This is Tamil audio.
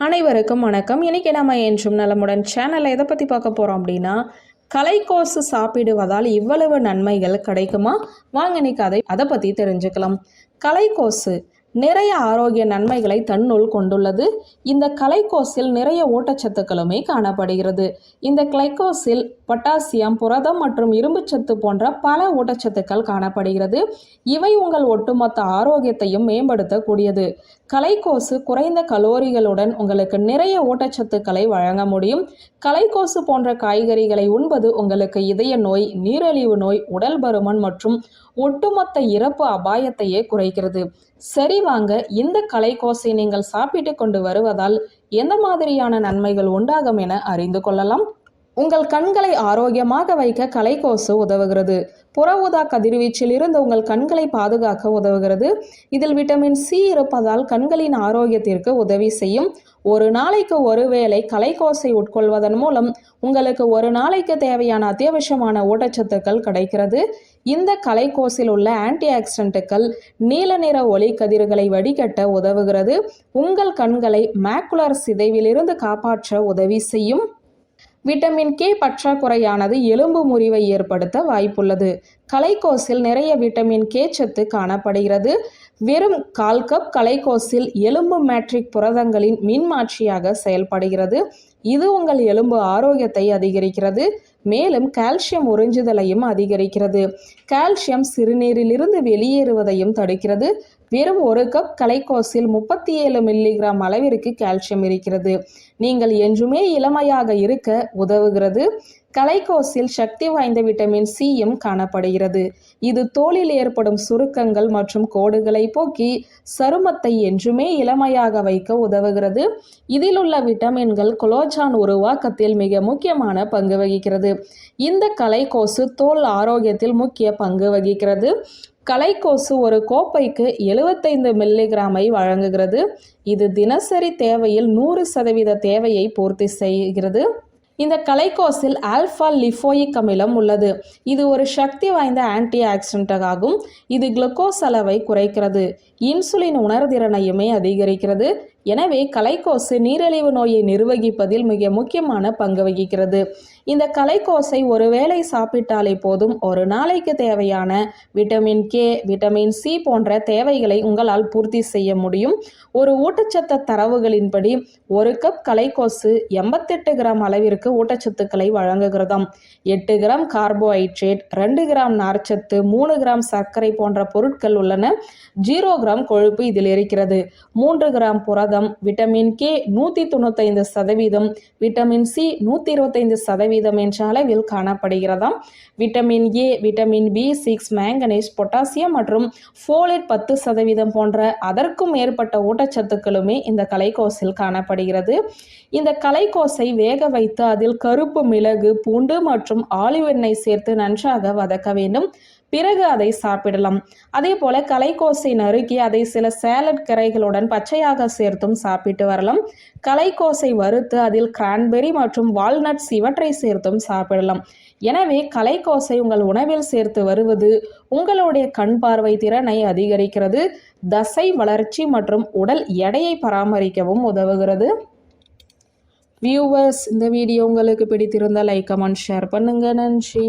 அனைவருக்கும் வணக்கம். இன்னைக்கு நம்ம என்றும் நலமுடன் சேனலை எதை பற்றி பார்க்க போகிறோம் அப்படின்னா கலைக்கோசு சாப்பிடுவதால் இவ்வளவு நன்மைகள் கிடைக்குமா? வாங்க இன்னைக்கு அதை அதை பற்றி தெரிஞ்சுக்கலாம். கலைக்கோசு நிறைய ஆரோக்கிய நன்மைகளை தன்னுள் கொண்டுள்ளது. இந்த கலைக்கோஸில் நிறைய ஊட்டச்சத்துக்களுமே காணப்படுகிறது. இந்த கிளைக்கோஸில் பொட்டாசியம் புரதம் மற்றும் இரும்புச்சத்து போன்ற பல ஊட்டச்சத்துக்கள் காணப்படுகிறது. இவை உங்கள் ஒட்டுமொத்த ஆரோக்கியத்தையும் மேம்படுத்தக்கூடியது. கலைக்கோசு குறைந்த கலோரிகளுடன் உங்களுக்கு நிறைய ஊட்டச்சத்துக்களை வழங்க முடியும். கலைக்கோசு போன்ற காய்கறிகளை உண்பது உங்களுக்கு இதய நோய் நீரிழிவு நோய் உடல் பருமன் மற்றும் ஒட்டுமொத்த இறப்பு அபாயத்தையே குறைக்கிறது. சரி வாங்க இந்த கலைக்கோசை நீங்கள் சாப்பிட்டு கொண்டு வருவதால் எந்த மாதிரியான நன்மைகள் உண்டாகும் என அறிந்து கொள்ளலாம். உங்கள் கண்களை ஆரோக்கியமாக வைக்க கலைக்கோசு உதவுகிறது. புற ஊதா கதிர்வீச்சில் இருந்து உங்கள் கண்களை பாதுகாக்க உதவுகிறது. இதில் விட்டமின் சி இருப்பதால் கண்களின் ஆரோக்கியத்திற்கு உதவி செய்யும். ஒரு நாளைக்கு ஒரு வேளை கலைக்கோசை உட்கொள்வதன் மூலம் உங்களுக்கு ஒரு நாளைக்கு தேவையான அத்தியாவசியமான ஊட்டச்சத்துக்கள் கிடைக்கிறது. இந்த கலைக்கோசில் உள்ள ஆன்டி ஆக்சிடென்ட்டுகள் நீல நிற ஒளி கதிர்களை வடிகட்ட உதவுகிறது. உங்கள் கண்களை மேக்குலர் சிதைவிலிருந்து காப்பாற்ற உதவி செய்யும். விட்டமின் கே பற்றாக்குறையானது எலும்பு முறிவை ஏற்படுத்த வாய்ப்புள்ளது. கலைக்கோஸில் நிறைய விட்டமின் கே சத்து காணப்படுகிறது. வெறும் கால் கப் கலைக்கோஸில் எலும்பு மேட்ரிக் புரதங்களின் மின்மாற்றியாக செயல்படுகிறது. இது உங்கள் எலும்பு ஆரோக்கியத்தை அதிகரிக்கிறது. மேலும் கால்சியம் உறிஞ்சுதலையும் அதிகரிக்கிறது. கால்சியம் சிறுநீரிலிருந்து வெளியேறுவதையும் தடுக்கிறது. வெறும் ஒரு கப் கலைக்கோசில் முப்பத்தி ஏழு மில்லிகிராம் அளவிற்கு கால்சியம் இருக்கிறது. நீங்கள் என்றுமே இளமையாக இருக்க உதவுகிறது. கலைக்கோஸில் சக்தி வாய்ந்த விட்டமின் சியும் காணப்படுகிறது. இது தோலில் ஏற்படும் சுருக்கங்கள் மற்றும் கோடுகளை போக்கி சருமத்தை என்றுமே இளமையாக வைக்க உதவுகிறது. இதில் உள்ள விட்டமின்கள் கொலோஜான் உருவாக்கத்தில் மிக முக்கியமான பங்கு வகிக்கிறது. இந்த கலைக்கோசு தோல் ஆரோக்கியத்தில் முக்கிய பங்கு வகிக்கிறது. கலைக்கோசு ஒரு கோப்பைக்கு எழுபத்தைந்து மில்லிகிராமை வழங்குகிறது. இது தினசரி தேவையில் நூறு சதவீத தேவையை பூர்த்தி செய்கிறது. இந்த கலைக்கோஸில் ஆல்ஃபா லிஃபோயிக் அமிலம் உள்ளது. இது ஒரு சக்தி வாய்ந்த ஆன்டி ஆக்சிடென்டாகும் இது குளுக்கோஸ் அளவை குறைக்கிறது. இன்சுலின் உணர்திறனையுமே அதிகரிக்கிறது. எனவே கலைக்கோசு நீரிழிவு நோயை நிர்வகிப்பதில் மிக முக்கியமான பங்கு வகிக்கிறது. இந்த கலைக்கோசை ஒரு வேளை சாப்பிட்டாலே போதும் ஒரு நாளைக்கு தேவையான விட்டமின் கே விட்டமின் சி போன்ற தேவைகளை உங்களால் பூர்த்தி செய்ய முடியும். ஒரு ஊட்டச்சத்து தரவுகளின்படி ஒரு கப் கலைக்கோசு எண்பத்தெட்டு கிராம் அளவிற்கு ஊட்டச்சத்துக்களை வழங்குகிறதாம். எட்டு கிராம் கார்போஹைட்ரேட் ரெண்டு கிராம் நார்ச்சத்து மூணு கிராம் சர்க்கரை போன்ற பொருட்கள் உள்ளன. ஜீரோ கிராம் கொழுப்பு இதில் இருக்கிறது. மூன்று கிராம் புரதம் விட்டமின் கே நூற்றி தொண்ணூத்தைந்து சதவீதம் விட்டமின் சி நூற்றி இருபத்தைந்து சதவீதம் என்ற அளவில் காணப்படுகிறதாம். Vitamin A vitamin B six manganese potassium மற்றும் ஃபோலேட் பத்து சதவீதம் போன்ற அதற்கும் மேற்பட்ட ஊட்டச்சத்துக்களுமே இந்த கலைக்கோசில் காணப்படுகிறது. இந்த கலைக்கோசை வேக வைத்து அதில் கருப்பு மிளகு பூண்டு மற்றும் ஆலிவ் எண்ணெய் சேர்த்து நன்றாக வதக்க வேண்டும். பிறகு அதை சாப்பிடலாம். அதே போல கலைக்கோசை நறுக்கி அதை சில சேலட் கரைகளுடன் பச்சையாக சேர்த்தும் சாப்பிட்டு வரலாம். கலைக்கோசை வறுத்து அதில் கிரான்பெரி மற்றும் வால்நட்ஸ் இவற்றை சேர்த்தும் சாப்பிடலாம். எனவே கலைக்கோசை உங்கள் உணவில் சேர்த்து வருவது உங்களுடைய கண் பார்வை திறனை அதிகரிக்கிறது தசை வளர்ச்சி மற்றும் உடல் எடையை பராமரிக்கவும் உதவுகிறது. வியூவர்ஸ் இந்த வீடியோ உங்களுக்கு பிடித்திருந்தால் லைக் கமெண்ட் ஷேர் பண்ணுங்க. நன்றி.